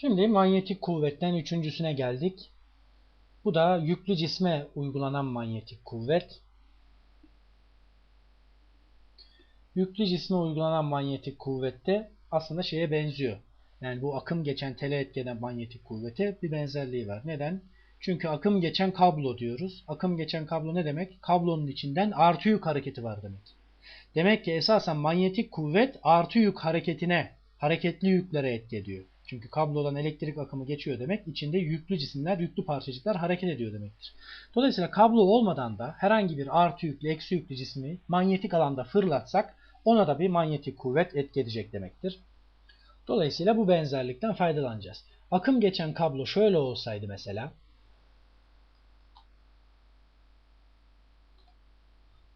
Şimdi manyetik kuvvetten üçüncüsüne geldik. Bu da yüklü cisme uygulanan manyetik kuvvet. Yüklü cisme uygulanan manyetik kuvvette aslında şeye benziyor. Yani bu akım geçen tele etkeden manyetik kuvvete bir benzerliği var. Neden? Çünkü akım geçen kablo diyoruz. Akım geçen kablo ne demek? Kablonun içinden artı yük hareketi var demek. Demek ki esasen manyetik kuvvet artı yük hareketine, hareketli yüklere etki ediyor. Çünkü kablodan elektrik akımı geçiyor demek içinde yüklü cisimler, yüklü parçacıklar hareket ediyor demektir. Dolayısıyla kablo olmadan da herhangi bir artı yüklü, eksi yüklü cismi manyetik alanda fırlatsak ona da bir manyetik kuvvet etki edecek demektir. Dolayısıyla bu benzerlikten faydalanacağız. Akım geçen kablo şöyle olsaydı mesela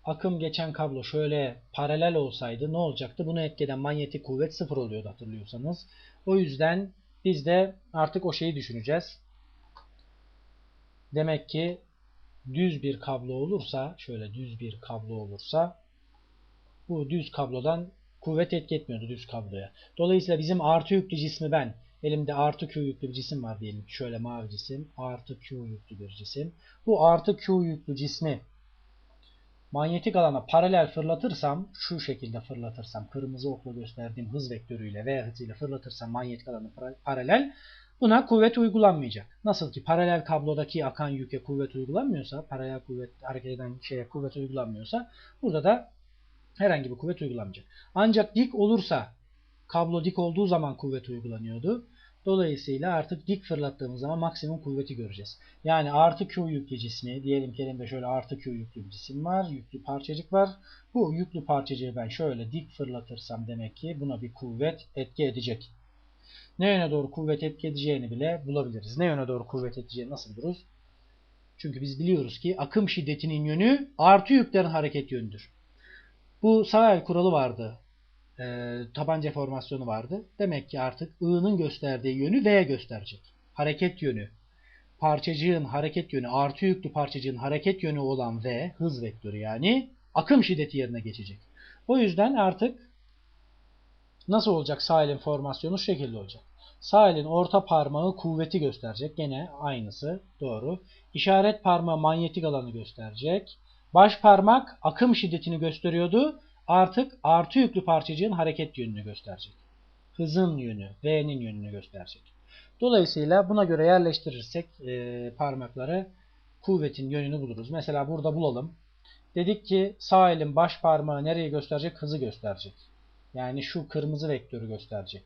akım geçen kablo şöyle paralel olsaydı ne olacaktı? Bunu etkeden manyetik kuvvet sıfır oluyordu hatırlıyorsanız. O yüzden biz de artık o şeyi düşüneceğiz. Demek ki düz bir kablo olursa, şöyle düz bir kablo olursa bu düz kablodan kuvvet etki etmiyordu düz kabloya. Dolayısıyla bizim artı yüklü cismi ben elimde artı Q yüklü bir cisim var diyelim. Şöyle mavi cisim artı Q yüklü bir cisim. Bu artı Q yüklü cismi manyetik alana paralel fırlatırsam, şu şekilde fırlatırsam, kırmızı okla gösterdiğim hız vektörüyle V hızıyla fırlatırsam manyetik alanı paralel, buna kuvvet uygulanmayacak. Nasıl ki paralel kablodaki akan yüke kuvvet uygulanmıyorsa, paralel kuvvet hareket eden şeye kuvvet uygulanmıyorsa, burada da herhangi bir kuvvet uygulanmayacak. Ancak dik olursa, kablo dik olduğu zaman kuvvet uygulanıyordu. Dolayısıyla artık dik fırlattığımız zaman maksimum kuvveti göreceğiz. Yani artı Q yüklü cismi, diyelim ki elimde şöyle artı Q yüklü bir cisim var, yüklü parçacık var. Bu yüklü parçacığı ben şöyle dik fırlatırsam demek ki buna bir kuvvet etki edecek. Ne yöne doğru kuvvet etki edeceğini bile bulabiliriz. Ne yöne doğru kuvvet edeceğini nasıl buluruz? Çünkü biz biliyoruz ki akım şiddetinin yönü artı yüklerin hareket yönüdür. Bu sağ el kuralı vardı e, tabanca formasyonu vardı. Demek ki artık I'nın gösterdiği yönü V gösterecek. Hareket yönü. Parçacığın hareket yönü, artı yüklü parçacığın hareket yönü olan V, hız vektörü yani akım şiddeti yerine geçecek. O yüzden artık nasıl olacak sağ formasyonu şu şekilde olacak. Sağ orta parmağı kuvveti gösterecek. Gene aynısı doğru. İşaret parmağı manyetik alanı gösterecek. Baş parmak akım şiddetini gösteriyordu artık artı yüklü parçacığın hareket yönünü gösterecek. Hızın yönü, V'nin yönünü gösterecek. Dolayısıyla buna göre yerleştirirsek e, parmakları kuvvetin yönünü buluruz. Mesela burada bulalım. Dedik ki sağ elin baş parmağı nereye gösterecek? Hızı gösterecek. Yani şu kırmızı vektörü gösterecek.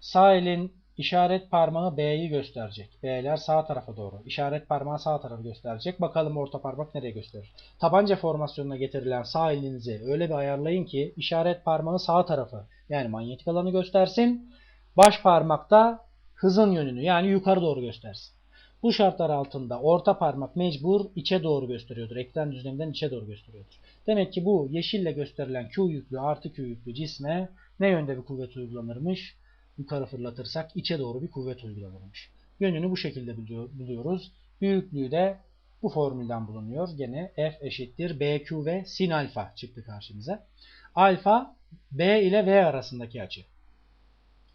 Sağ elin İşaret parmağı B'yi gösterecek. B'ler sağ tarafa doğru. İşaret parmağı sağ tarafı gösterecek. Bakalım orta parmak nereye gösterir. Tabanca formasyonuna getirilen sağ elinizi öyle bir ayarlayın ki işaret parmağı sağ tarafı yani manyetik alanı göstersin. Baş parmakta hızın yönünü yani yukarı doğru göstersin. Bu şartlar altında orta parmak mecbur içe doğru gösteriyordur. Ekran düzleminden içe doğru gösteriyordur. Demek ki bu yeşille gösterilen Q yüklü artı Q yüklü cisme ne yönde bir kuvvet uygulanırmış? Yukarı fırlatırsak içe doğru bir kuvvet uygulanırmış. Yönünü bu şekilde buluyoruz. Büyüklüğü de bu formülden bulunuyor. Gene F eşittir BQ ve sin alfa çıktı karşımıza. Alfa B ile V arasındaki açı.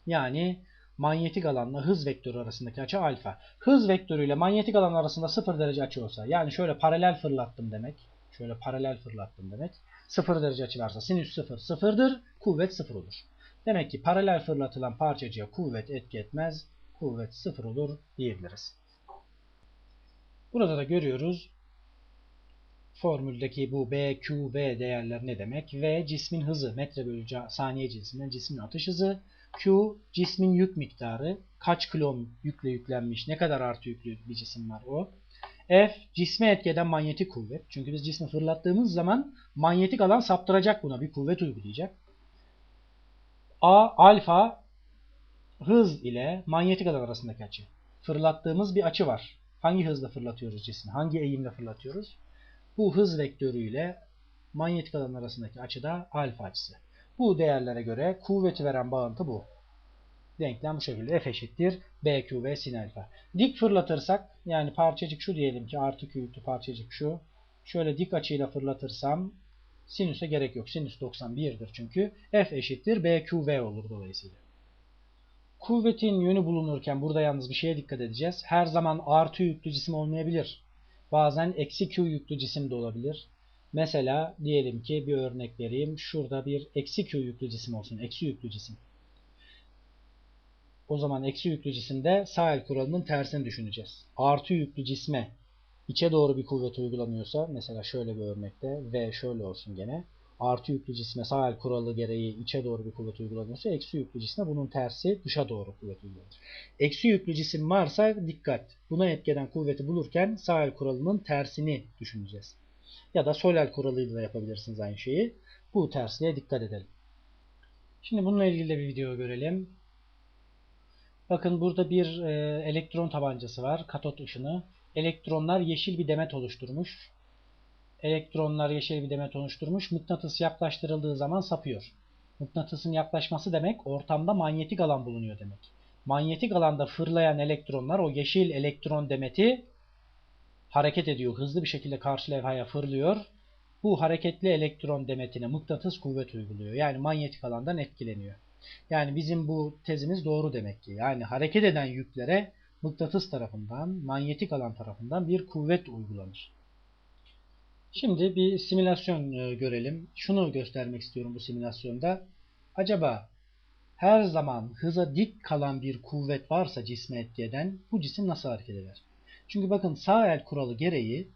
Yani manyetik alanla hız vektörü arasındaki açı alfa. Hız vektörü ile manyetik alan arasında 0 derece açı olsa yani şöyle paralel fırlattım demek. Şöyle paralel fırlattım demek. 0 derece açı varsa sinüs 0 sıfırdır. Kuvvet 0 olur. Demek ki paralel fırlatılan parçacığa kuvvet etki etmez. Kuvvet sıfır olur diyebiliriz. Burada da görüyoruz formüldeki bu B, Q, V değerler ne demek? V cismin hızı metre bölü saniye cinsinden cismin atış hızı. Q cismin yük miktarı. Kaç kilom yükle yüklenmiş, ne kadar artı yüklü bir cisim var o. F cisme etki eden manyetik kuvvet. Çünkü biz cismi fırlattığımız zaman manyetik alan saptıracak buna bir kuvvet uygulayacak. A alfa hız ile manyetik alan arasındaki açı. Fırlattığımız bir açı var. Hangi hızla fırlatıyoruz cismi? Hangi eğimle fırlatıyoruz? Bu hız vektörü ile manyetik alan arasındaki açı da alfa açısı. Bu değerlere göre kuvveti veren bağıntı bu. Denklem bu şekilde F eşittir BQ ve sin alfa. Dik fırlatırsak yani parçacık şu diyelim ki artı Q parçacık şu. Şöyle dik açıyla fırlatırsam Sinüse gerek yok. Sinüs 91'dir çünkü. F eşittir BQV olur dolayısıyla. Kuvvetin yönü bulunurken burada yalnız bir şeye dikkat edeceğiz. Her zaman artı yüklü cisim olmayabilir. Bazen eksi Q yüklü cisim de olabilir. Mesela diyelim ki bir örnek vereyim. Şurada bir eksi Q yüklü cisim olsun. Eksi yüklü cisim. O zaman eksi yüklü cisimde sağ el kuralının tersini düşüneceğiz. Artı yüklü cisme içe doğru bir kuvvet uygulanıyorsa mesela şöyle bir örnekte V şöyle olsun gene. Artı yüklü cisme sağ el kuralı gereği içe doğru bir kuvvet uygulanıyorsa eksi yüklü cisme bunun tersi dışa doğru kuvvet uygulanır. Eksi yüklü cisim varsa dikkat. Buna etkeden kuvveti bulurken sağ el kuralının tersini düşüneceğiz. Ya da sol el kuralıyla da yapabilirsiniz aynı şeyi. Bu tersliğe dikkat edelim. Şimdi bununla ilgili de bir video görelim. Bakın burada bir e, elektron tabancası var. Katot ışını. Elektronlar yeşil bir demet oluşturmuş. Elektronlar yeşil bir demet oluşturmuş. Mıknatıs yaklaştırıldığı zaman sapıyor. Mıknatısın yaklaşması demek ortamda manyetik alan bulunuyor demek. Manyetik alanda fırlayan elektronlar o yeşil elektron demeti hareket ediyor. Hızlı bir şekilde karşı levhaya fırlıyor. Bu hareketli elektron demetine mıknatıs kuvvet uyguluyor. Yani manyetik alandan etkileniyor. Yani bizim bu tezimiz doğru demek ki. Yani hareket eden yüklere mıknatıs tarafından, manyetik alan tarafından bir kuvvet uygulanır. Şimdi bir simülasyon e, görelim. Şunu göstermek istiyorum bu simülasyonda. Acaba her zaman hıza dik kalan bir kuvvet varsa cisme etki eden bu cisim nasıl hareket eder? Çünkü bakın sağ el kuralı gereği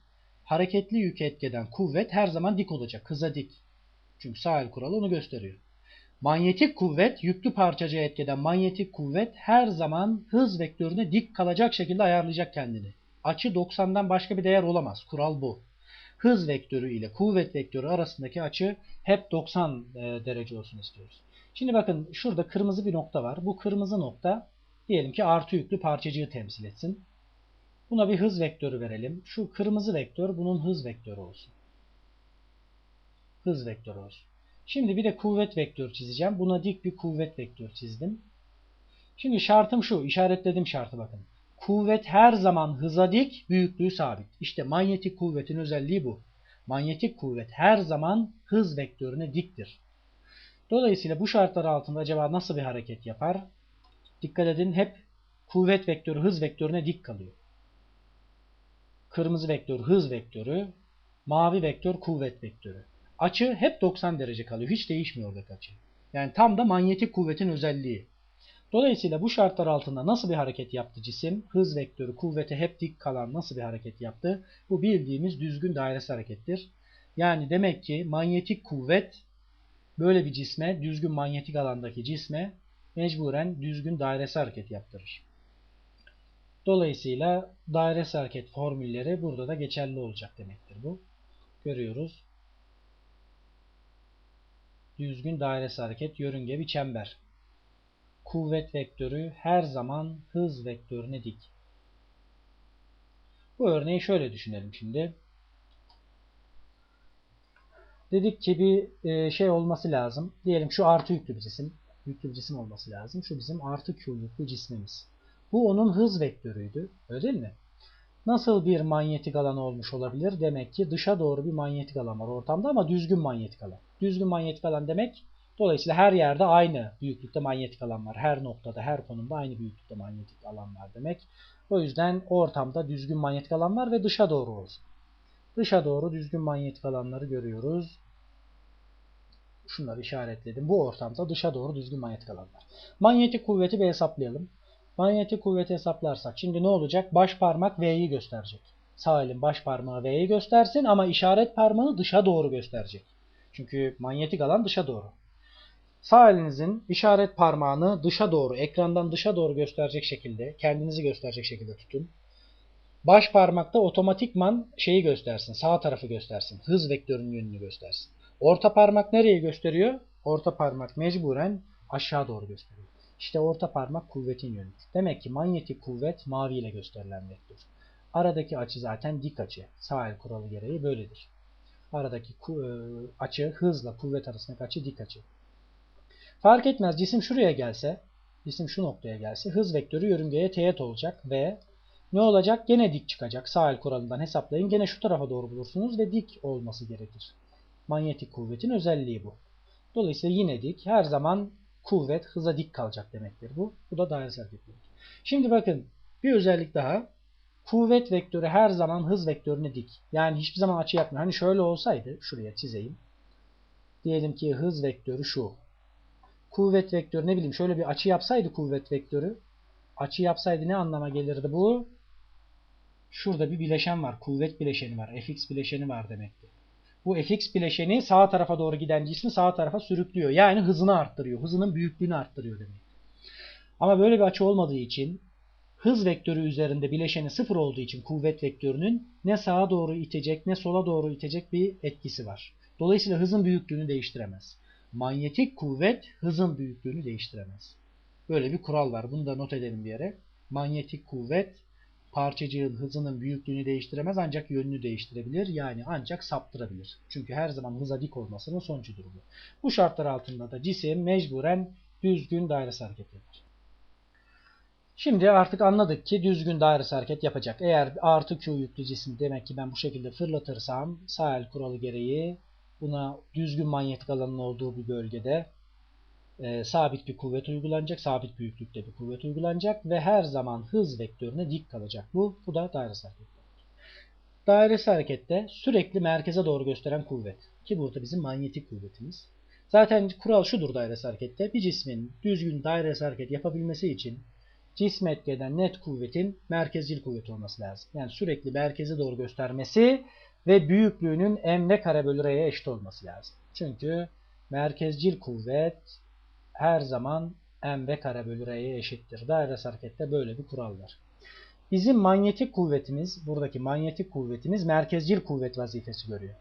hareketli yük etki eden kuvvet her zaman dik olacak. Hıza dik. Çünkü sağ el kuralı onu gösteriyor. Manyetik kuvvet, yüklü parçacığa etkeden manyetik kuvvet her zaman hız vektörüne dik kalacak şekilde ayarlayacak kendini. Açı 90'dan başka bir değer olamaz. Kural bu. Hız vektörü ile kuvvet vektörü arasındaki açı hep 90 e, derece olsun istiyoruz. Şimdi bakın şurada kırmızı bir nokta var. Bu kırmızı nokta diyelim ki artı yüklü parçacığı temsil etsin. Buna bir hız vektörü verelim. Şu kırmızı vektör bunun hız vektörü olsun. Hız vektörü olsun. Şimdi bir de kuvvet vektörü çizeceğim. Buna dik bir kuvvet vektörü çizdim. Şimdi şartım şu. işaretledim şartı bakın. Kuvvet her zaman hıza dik, büyüklüğü sabit. İşte manyetik kuvvetin özelliği bu. Manyetik kuvvet her zaman hız vektörüne diktir. Dolayısıyla bu şartlar altında acaba nasıl bir hareket yapar? Dikkat edin hep kuvvet vektörü hız vektörüne dik kalıyor. Kırmızı vektör hız vektörü, mavi vektör kuvvet vektörü. Açı hep 90 derece kalıyor. Hiç değişmiyor oradaki açı. Yani tam da manyetik kuvvetin özelliği. Dolayısıyla bu şartlar altında nasıl bir hareket yaptı cisim? Hız vektörü kuvvete hep dik kalan nasıl bir hareket yaptı? Bu bildiğimiz düzgün dairesi harekettir. Yani demek ki manyetik kuvvet böyle bir cisme, düzgün manyetik alandaki cisme mecburen düzgün dairesi hareket yaptırır. Dolayısıyla dairesi hareket formülleri burada da geçerli olacak demektir bu. Görüyoruz düzgün dairesi hareket, yörünge bir çember. Kuvvet vektörü her zaman hız vektörüne dik. Bu örneği şöyle düşünelim şimdi. Dedik ki bir e, şey olması lazım. Diyelim şu artı yüklü bir cisim. Yüklü bir cisim olması lazım. Şu bizim artı Q yüklü cismimiz. Bu onun hız vektörüydü. Öyle değil mi? Nasıl bir manyetik alan olmuş olabilir? Demek ki dışa doğru bir manyetik alan var ortamda ama düzgün manyetik alan. Düzgün manyetik alan demek dolayısıyla her yerde aynı büyüklükte manyetik alan var. Her noktada, her konumda aynı büyüklükte manyetik alan var demek. O yüzden ortamda düzgün manyetik alan var ve dışa doğru olsun. Dışa doğru düzgün manyetik alanları görüyoruz. Şunları işaretledim. Bu ortamda dışa doğru düzgün manyetik alan var. Manyetik kuvveti bir hesaplayalım. Manyetik kuvveti hesaplarsak şimdi ne olacak? Baş parmak V'yi gösterecek. Sağ elin baş parmağı V'yi göstersin ama işaret parmağı dışa doğru gösterecek. Çünkü manyetik alan dışa doğru. Sağ elinizin işaret parmağını dışa doğru, ekrandan dışa doğru gösterecek şekilde, kendinizi gösterecek şekilde tutun. Baş parmakta otomatikman şeyi göstersin, sağ tarafı göstersin, hız vektörünün yönünü göstersin. Orta parmak nereye gösteriyor? Orta parmak mecburen aşağı doğru gösteriyor. İşte orta parmak kuvvetin yönüdür. Demek ki manyetik kuvvet mavi ile gösterilen vektör. Aradaki açı zaten dik açı. Sağ el kuralı gereği böyledir. Aradaki e, açı hızla kuvvet arasındaki açı dik açı. Fark etmez cisim şuraya gelse, cisim şu noktaya gelse hız vektörü yörüngeye teğet olacak ve ne olacak? Gene dik çıkacak. Sağ el kuralından hesaplayın. Gene şu tarafa doğru bulursunuz ve dik olması gerekir. Manyetik kuvvetin özelliği bu. Dolayısıyla yine dik. Her zaman kuvvet hıza dik kalacak demektir bu. Bu da dairesel demek. Şimdi bakın bir özellik daha. Kuvvet vektörü her zaman hız vektörüne dik. Yani hiçbir zaman açı yapmıyor. Hani şöyle olsaydı şuraya çizeyim. Diyelim ki hız vektörü şu. Kuvvet vektörü ne bileyim şöyle bir açı yapsaydı kuvvet vektörü. Açı yapsaydı ne anlama gelirdi bu? Şurada bir bileşen var. Kuvvet bileşeni var. Fx bileşeni var demekti. Bu fx bileşeni sağ tarafa doğru giden cismi sağ tarafa sürüklüyor. Yani hızını arttırıyor. Hızının büyüklüğünü arttırıyor demek. Ama böyle bir açı olmadığı için hız vektörü üzerinde bileşeni sıfır olduğu için kuvvet vektörünün ne sağa doğru itecek ne sola doğru itecek bir etkisi var. Dolayısıyla hızın büyüklüğünü değiştiremez. Manyetik kuvvet hızın büyüklüğünü değiştiremez. Böyle bir kural var. Bunu da not edelim bir yere. Manyetik kuvvet parçacığın hızının büyüklüğünü değiştiremez ancak yönünü değiştirebilir. Yani ancak saptırabilir. Çünkü her zaman hıza dik olmasının sonucudur bu. Bu şartlar altında da cisim mecburen düzgün dairesel hareket yapar. Şimdi artık anladık ki düzgün dairesel hareket yapacak. Eğer artı Q yüklü cisim demek ki ben bu şekilde fırlatırsam sahil kuralı gereği buna düzgün manyetik alanın olduğu bir bölgede e, sabit bir kuvvet uygulanacak. Sabit büyüklükte bir kuvvet uygulanacak ve her zaman hız vektörüne dik kalacak. Bu, bu da dairesel hareket. Dairesel harekette sürekli merkeze doğru gösteren kuvvet. Ki burada bizim manyetik kuvvetimiz. Zaten kural şudur dairesel harekette. Bir cismin düzgün dairesel hareket yapabilmesi için cisme etkeden net kuvvetin merkezcil kuvvet olması lazım. Yani sürekli merkeze doğru göstermesi ve büyüklüğünün m kare bölü r'ye eşit olması lazım. Çünkü merkezcil kuvvet her zaman mv kare bölü r'ye eşittir. Dairesel harekette böyle bir kural var. Bizim manyetik kuvvetimiz, buradaki manyetik kuvvetimiz merkezcil kuvvet vazifesi görüyor.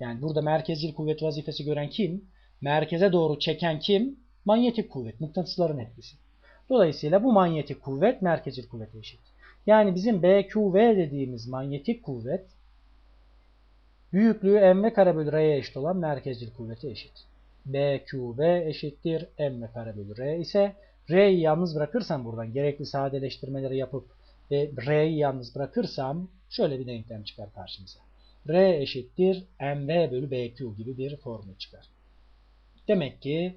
Yani burada merkezcil kuvvet vazifesi gören kim? Merkeze doğru çeken kim? Manyetik kuvvet, mıknatısların etkisi. Dolayısıyla bu manyetik kuvvet merkezcil kuvvete eşit. Yani bizim BQV dediğimiz manyetik kuvvet büyüklüğü mv kare bölü r'ye eşit olan merkezcil kuvvete eşit. BQV eşittir m kare bölü r ise r'yi yalnız bırakırsam buradan gerekli sadeleştirmeleri yapıp ve r'yi yalnız bırakırsam şöyle bir denklem çıkar karşımıza. r eşittir mv bölü bq gibi bir formül çıkar. Demek ki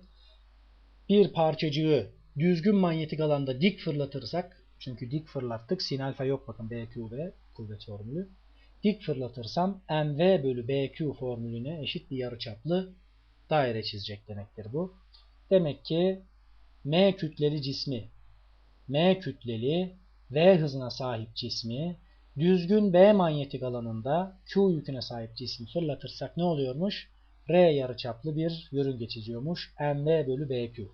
bir parçacığı düzgün manyetik alanda dik fırlatırsak çünkü dik fırlattık sin alfa yok bakın BQV kuvvet formülü. Dik fırlatırsam mv bölü bq formülüne eşit bir yarıçaplı daire çizecek demektir bu. Demek ki m kütleli cismi m kütleli v hızına sahip cismi düzgün B manyetik alanında Q yüküne sahip cismi fırlatırsak ne oluyormuş? R yarıçaplı bir yörünge çiziyormuş. MV bölü BQ.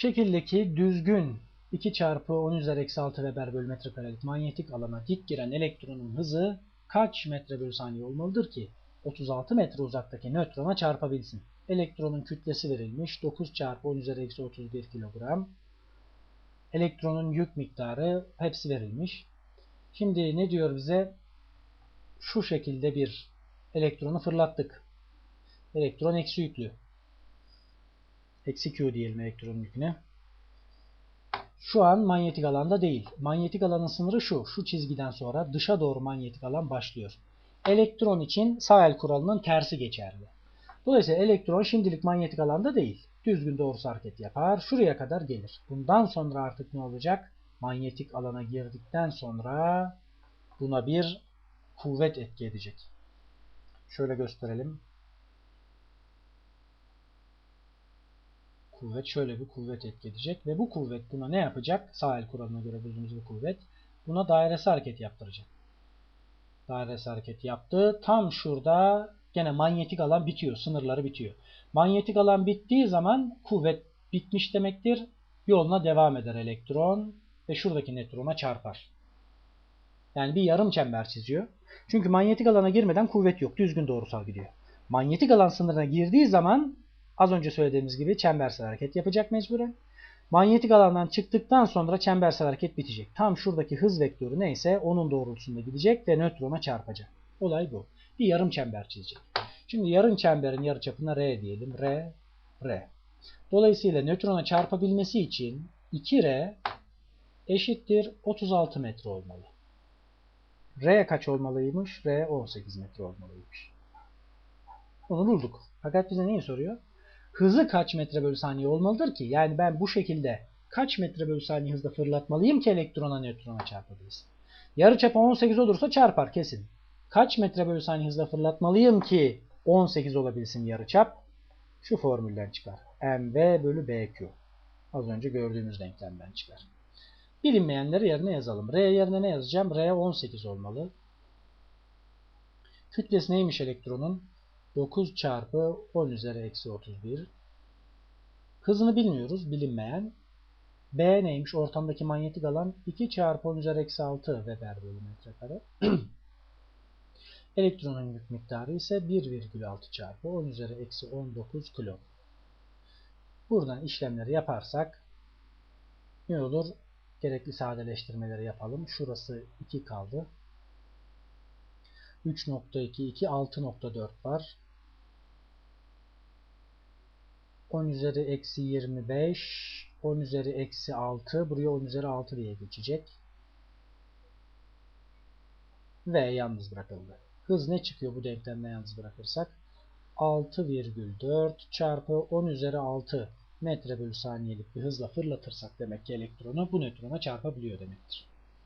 Şekildeki düzgün 2 çarpı 10 üzeri eksi 6 Weber bölü metrekarelik manyetik alana dik giren elektronun hızı kaç metre bölü saniye olmalıdır ki 36 metre uzaktaki nötrona çarpabilsin? Elektronun kütlesi verilmiş 9 çarpı 10 üzeri eksi 31 kilogram. Elektronun yük miktarı hepsi verilmiş. Şimdi ne diyor bize? Şu şekilde bir elektronu fırlattık. Elektron eksi yüklü. Eksi Q diyelim elektronun yüküne. Şu an manyetik alanda değil. Manyetik alanın sınırı şu. Şu çizgiden sonra dışa doğru manyetik alan başlıyor. Elektron için sağ el kuralının tersi geçerli. Dolayısıyla elektron şimdilik manyetik alanda değil. Düzgün doğrusu hareket yapar. Şuraya kadar gelir. Bundan sonra artık ne olacak? Manyetik alana girdikten sonra buna bir kuvvet etki edecek. Şöyle gösterelim. Kuvvet şöyle bir kuvvet etki edecek ve bu kuvvet buna ne yapacak? Sağ el kuralına göre bulduğumuz bu kuvvet buna dairesel hareket yaptıracak. Dairesel hareket yaptı. Tam şurada gene manyetik alan bitiyor. Sınırları bitiyor. Manyetik alan bittiği zaman kuvvet bitmiş demektir. Yoluna devam eder elektron ve şuradaki nötrona çarpar. Yani bir yarım çember çiziyor. Çünkü manyetik alana girmeden kuvvet yok. Düzgün doğrusal gidiyor. Manyetik alan sınırına girdiği zaman az önce söylediğimiz gibi çembersel hareket yapacak mecburen. Manyetik alandan çıktıktan sonra çembersel hareket bitecek. Tam şuradaki hız vektörü neyse onun doğrultusunda gidecek ve nötrona çarpacak. Olay bu. Bir yarım çember çizecek. Şimdi yarım çemberin yarıçapına R diyelim. R, R. Dolayısıyla nötrona çarpabilmesi için 2R eşittir 36 metre olmalı. R kaç olmalıymış? R 18 metre olmalıymış. Bunu bulduk. Fakat bize neyi soruyor? Hızı kaç metre bölü saniye olmalıdır ki? Yani ben bu şekilde kaç metre bölü saniye hızla fırlatmalıyım ki elektrona nötrona çarpabilsin? Yarıçapı 18 olursa çarpar kesin. Kaç metre bölü saniye hızla fırlatmalıyım ki 18 olabilsin yarıçap? Şu formülden çıkar. mv bölü bq. Az önce gördüğümüz denklemden çıkar. Bilinmeyenleri yerine yazalım. R yerine ne yazacağım? R 18 olmalı. Kütlesi neymiş elektronun? 9 çarpı 10 üzeri eksi 31. Hızını bilmiyoruz. Bilinmeyen. B neymiş? Ortamdaki manyetik alan 2 çarpı 10 üzeri eksi 6 Weber bölü metrekare. Elektronun yük miktarı ise 1,6 çarpı 10 üzeri eksi 19 kilo. Buradan işlemleri yaparsak ne olur? Gerekli sadeleştirmeleri yapalım. Şurası 2 kaldı. 3.2, 2, 6.4 var. 10 üzeri eksi 25, 10 üzeri eksi 6, buraya 10 üzeri 6 diye geçecek. Ve yalnız bırakıldı. Hız ne çıkıyor bu denklemden yalnız bırakırsak? 6,4 çarpı 10 üzeri 6 metre bölü saniyelik bir hızla fırlatırsak demek ki elektronu bu nötrona çarpabiliyor demektir.